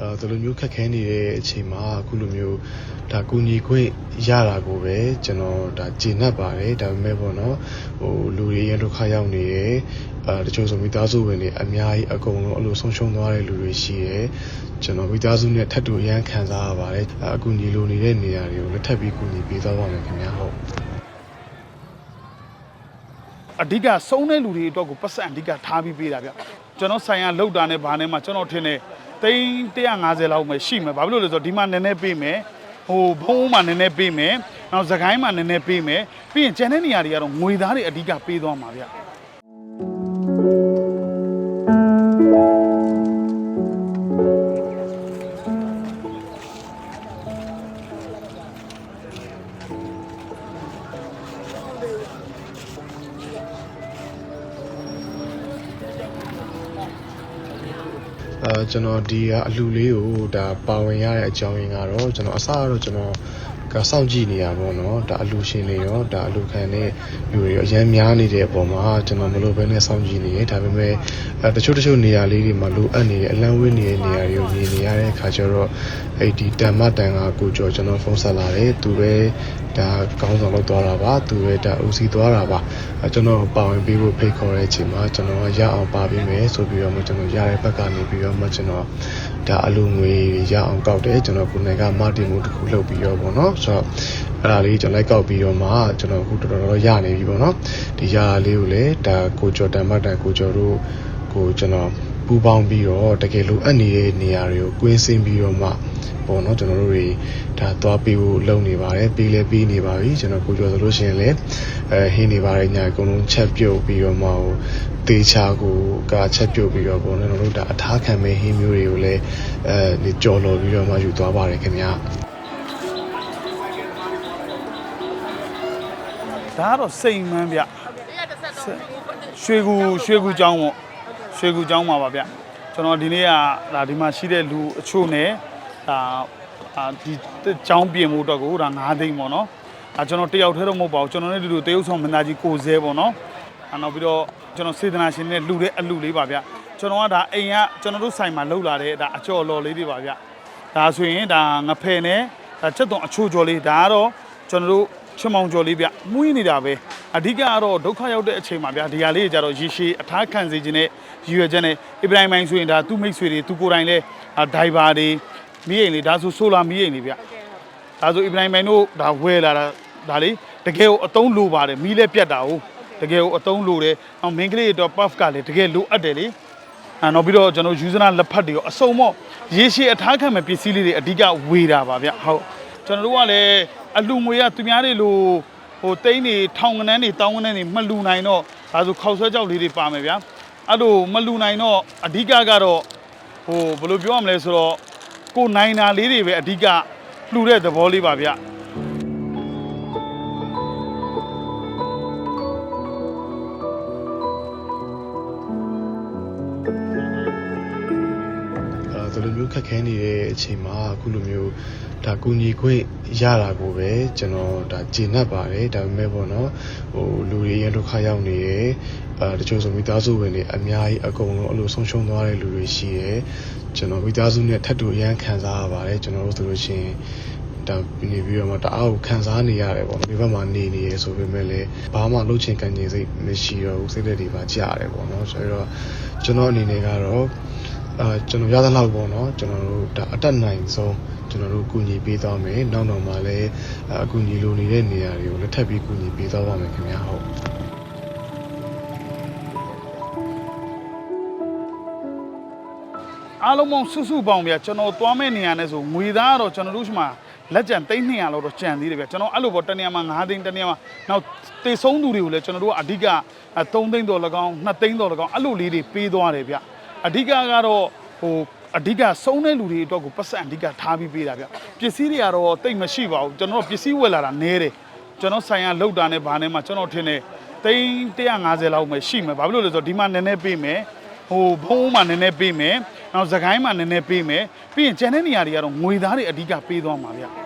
အဲဒီလိုမျိုးခက်ခဲနေတဲ့အချိန်မှာအခုလိုမျိုးဒါကူညီခွင့်ရတာကိုပဲကျွန်တော်ဒါကျေနပ်ပါတယ်ဒါပေမဲ့ပေါ့နော်ဟိုလူတွေရန်ဒုက္ခရောက်နေတယ်အဲတချို့ဆိုမိသားစုဝင်တွေအများကြီးအကုန်လုံးအဲ့လိုဆုံးရှုံးသွားတဲ့လူတွေရှိတယ်ကျွန်တော်မိသားစုနဲ့ထပ်တူအရန်ခံစားရပါတယ်အဲအကူညီလိုနေတဲ့နေရာတွေကိုလက်ထပ်ပြီးကူညီပေးသွားပါမယ်ခင်ဗျာဟုတ်အဓိကစုံတဲ့လူတွေအတွက်ကိုပတ်စံအဓိကထားပြီးပေးတာဗျကျွန်တော်ဆိုင်ရလောက်တာနဲ့ဘာနဲ့မှကျွန်တော်ထင်တယ် သိန်း150လောက်ပဲရှိမယ်ဘာဖြစ်လို့လဲဆိုတော့ဒီမှာနည်းနည်းပေးမယ်ဟိုဘုံမှာနည်းနည်းပေးမယ်နောက်သခိုင်းမှာနည်းနည်းပေးမယ်ပြီးရင်ကျန်တဲ့နေရာတွေကတော့ငွေသားတွေအဓိကပေးသွားမှာဗျ အဲကျွန်တော်ဒီကအလှလေးကိုဒါပါဝင်ရတဲ့အကြောင်းရင်းကတော့ကျွန်တော်အစကတော့ကျွန်တော် ကစောင့်ကြည့်နေရပါတော့ဒါအလှရှင်တွေရောဒါအလှခံတဲ့လူတွေရောအများများနေတဲ့အပေါ်မှာကျွန်တော်မလို့ဘဲနဲ့စောင့်ကြည့်နေရဒါပေမဲ့အဲတချို့တချို့နေရာလေးတွေမှာလိုအပ်နေတဲ့အလံဝင်းနေတဲ့နေရာတွေကိုမြင်နေရတဲ့အခါကျတော့အဲ့ဒီတန်မတန်ကကိုကျော်ကျွန်တော်ဖုန်းဆက်လာတယ်သူပဲဒါကောင်းဆောင်လုပ်သွားတာပါသူပဲဒါဦးစီးသွားတာပါအဲကျွန်တော်ပါဝင်ပေးဖို့ဖိတ်ခေါ်တဲ့အချိန်မှာကျွန်တော်ကရအောင်ပါပေးမယ်ဆိုပြီးတော့မှကျွန်တော်ရတဲ့ဘက်ကနေပြီးတော့မှကျွန်တော် ဒါအလူငွေရအောင်ကောက်တယ်ကျွန်တော်ကိုယ်တိုင်ကမာတင်မှုတစ်ခုလုပ်ပြီးတော့ဗောနော်ဆိုတော့အဲ့ဒါလေးကျွန်တော်လိုက်ကောက်ပြီးတော့မှကျွန်တော်အခုတော်တော်တော်ရနေပြီဗောနော်ဒီရလေးကိုလည်းဒါကိုကျော်တန်မတ်တန်ကိုကျော်တို့ကိုကျွန်တော် ပူပေါင်းပြီးတော့တကယ်လို့အပ်နေတဲ့နေရာတွေကိုကွင်းစင်းပြီးတော့မှပေါ့နော်ကျွန်တော်တို့တွေဒါသွားပေးဖို့လုပ်နေပါတယ်ပေးလဲပေးနေပါပြီကျွန်တော်ကိုကျော်ဆိုလို့ရှိရင်လည်းအဲဟင်းနေပါတယ်ညာအကုန်လုံးချက်ပြုတ်ပြီးတော့မှဟိုတေချာကိုကချက်ပြုတ်ပြီးတော့ပေါ့နော်ကျွန်တော်တို့ဒါအထားခံမဲ့ဟင်းမျိုးတွေကိုလည်းအဲဒီကြော်လော်ပြီးတော့မှယူသွားပါတယ်ခင်ဗျာဒါကတော့စိန်မှန်းဗျရွှေကူရွှေကူကျောင်းပေါ့ ရွှေကူကျောင်းမှာပါဗျကျွန်တော်ဒီနေ့ကဒါဒီမှာရှိတဲ့လူအချို့နဲ့ဒါအာဒီကျောင်းပြင်မှုအတွက်ကိုဒါ9သိန်းပေါ့နော်အဲကျွန်တော်တယောက်တည်းတော့မဟုတ်ပါဘူးကျွန်တော်နဲ့ဒီလိုတရုပ်ဆောင်မင်းသားကြီးကိုစဲပေါ့နော်အဲနောက်ပြီးတော့ကျွန်တော်စေတနာရှင်နဲ့လူတဲ့အလူလေးပါဗျကျွန်တော်ကဒါအိမ်ကကျွန်တော်တို့ဆိုင်မှာလှုပ်လာတဲ့ဒါအကျော်လော်လေးတွေပါဗျဒါဆိုရင်ဒါငဖယ်နဲ့ဒါချက်သွန်အချိုကျော်လေးဒါကတော့ကျွန်တော်တို့ ချမောင်ကျော်လေးဗျမှုရင်းနေတာပဲအဓိကကတော့ဒုက္ခရောက်တဲ့အချိန်မှာဗျဒီဟာလေးကြတော့ရေရှည်အထားခံစေခြင်းနဲ့ရည်ရွယ်ချက်နဲ့အစ္စရာမိုင်ဆိုရင်ဒါသူ့မိတ်ဆွေတွေသူကိုယ်တိုင်လဲဒိုင်ဘာတွေမီးအိမ်လေးဒါဆိုဆိုလာမီးအိမ်လေးဗျဒါဆိုအစ္စရာမိုင်တို့ဒါဝယ်လာတာဒါလေးတကယ်ကိုအတုံးလိုပါတယ်မီးလဲပြတ်တာဟုတ်တကယ်ကိုအတုံးလိုတယ်အောင်မင်းကလေးတော့ puff ကလည်းတကယ်လိုအပ်တယ်လေအဲနောက်ပြီးတော့ကျွန်တော်ယူဇနာလက်ဖက်တွေရောအစုံမော့ရေရှည်အထားခံမဲ့ပစ္စည်းလေးတွေအဓိကဝေတာပါဗျဟုတ်ကျွန်တော်တို့ကလည်း အလူငွေကသူများတွေလိုဟိုတိန်းတွေထောင်ကနန်းတွေတောင်းကနန်းတွေမလူနိုင်တော့ဒါဆိုခောက်ဆွဲကြောက်လေးတွေပါမယ်ဗျာအဲ့လိုမလူနိုင်တော့အဓိကကတော့ဟိုဘယ်လိုပြောရမလဲဆိုတော့ကိုနိုင်တာလေးတွေပဲအဓိကလှူတဲ့သဘောလေးပါဗျာအဲဒီလိုမျိုးခက်ခဲနေတဲ့အချိန်မှာအခုလိုမျိုး ဒါကူညီခွင့်ရတာကိုပဲကျွန်တော်ဒါကျေနပ်ပါတယ်ဒါပေမဲ့ပေါ့နော်ဟိုလူတွေရန်ဒုက္ခရောက်နေတယ်အဲတချို့ဆိုမိသားစုဝင်တွေအများကြီးအကုန်လုံးအဲ့လိုဆုံးရှုံးသွားတဲ့လူတွေရှိတယ်ကျွန်တော်မိသားစုနဲ့ထပ်တူအရန်ခံစားရပါတယ်ကျွန်တော်တို့ဆိုလို့ရှိရင်ဒါနေပြီးတော့မှတအားကိုခံစားနေရတယ်ပေါ့ဒီဘက်မှာနေနေရဆိုပေမဲ့လည်းဘာမှလှုပ်ချင်ကန်ချင်စိတ်မရှိတော့ဘူးစိတ်သက်တွေပါကြားရတယ်ပေါ့နော်ဆိုတော့ကျွန်တော်အနေနဲ့ကတော့ အာကျွန်တော်ရသလောက်ပေါ့နော်ကျွန်တော်တို့ဒါအတက်နိုင်ဆုံးကျွန်တော်တို့ကူညီပေးသွားမယ်နောက်တော့မှလည်းအကူညီလိုနေတဲ့နေရာတွေကိုလက်ထပ်ပြီးကူညီပေးသွားပါမယ်ခင်ဗျာဟုတ်အားလုံးပေါင်းစုစုပေါင်းဗျာကျွန်တော်သွားမဲ့နေရာနဲ့ဆိုငွေသားကတော့ကျွန်တော်တို့ရှိမှာလက်ကျန်300လောက်တော့ကျန်သေးတယ်ဗျာကျွန်တော်အဲ့လိုပေါ့တနေရာမှာ9သိန်းတနေရာမှာနောက်တေဆုံးသူတွေကိုလည်းကျွန်တော်တို့ကအဓိက3သိန်းတော်၎င်း2သိန်းတော်၎င်းအဲ့လိုလေးတွေပေးသွားတယ်ဗျာ အဓိကကတော့ဟိုအဓိကစုံတဲ့လူတွေအတွက်ကိုပတ်စံအဓိကထားပြီးပေးတာဗျပစ္စည်းတွေကတော့တိတ်မရှိပါဘူးကျွန်တော်တို့ပစ္စည်းဝယ်လာတာနည်းတယ်ကျွန်တော်ဆိုင်ရလောက်တာနဲ့ဘာနဲ့မှကျွန်တော်ထင်တယ်သိန်း150လောက်ပဲရှိမယ်ဘာဖြစ်လို့လဲဆိုတော့ဒီမှာနည်းနည်းပေးမယ်ဟိုဘုံမှာနည်းနည်းပေးမယ်နောက်သခိုင်းမှာနည်းနည်းပေးမယ်ပြီးရင်ကျန်တဲ့နေရာတွေကတော့ငွေသားတွေအဓိကပေးသွားမှာဗျ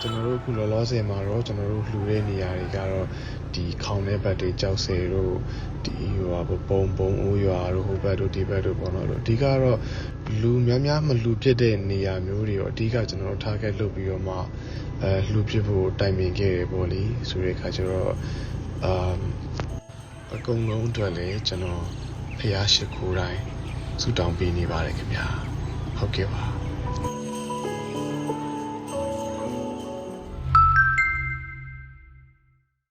ကျွန်တော်တို့အခုလောလောဆယ်မှာတော့ကျွန်တော်တို့လှူတဲ့နေရာတွေကတော့ဒီခေါင်းတဲ့ဘက်တွေကြောက်ဆယ်တို့ဒီဟိုဟာပုံပုံအိုးရွာတို့ဟိုဘက်တို့ဒီဘက်တို့ပေါ့နော်လို့အဓိကတော့လူများများမလူဖြစ်တဲ့နေရာမျိုးတွေရောအဓိကကျွန်တော်တို့ target လုပ်ပြီးတော့မှအဲလှူဖြစ်ဖို့တိုင်ပင်ခဲ့တယ်ပေါ့လေဆိုတဲ့အခါကျတော့အမ်အကုန်လုံးအတွက်လည်းကျွန်တော်ဖျားရှိခိုးတိုင်းဆုတောင်းပေးနေပါတယ်ခင်ဗျာဟုတ်ကဲ့ပါ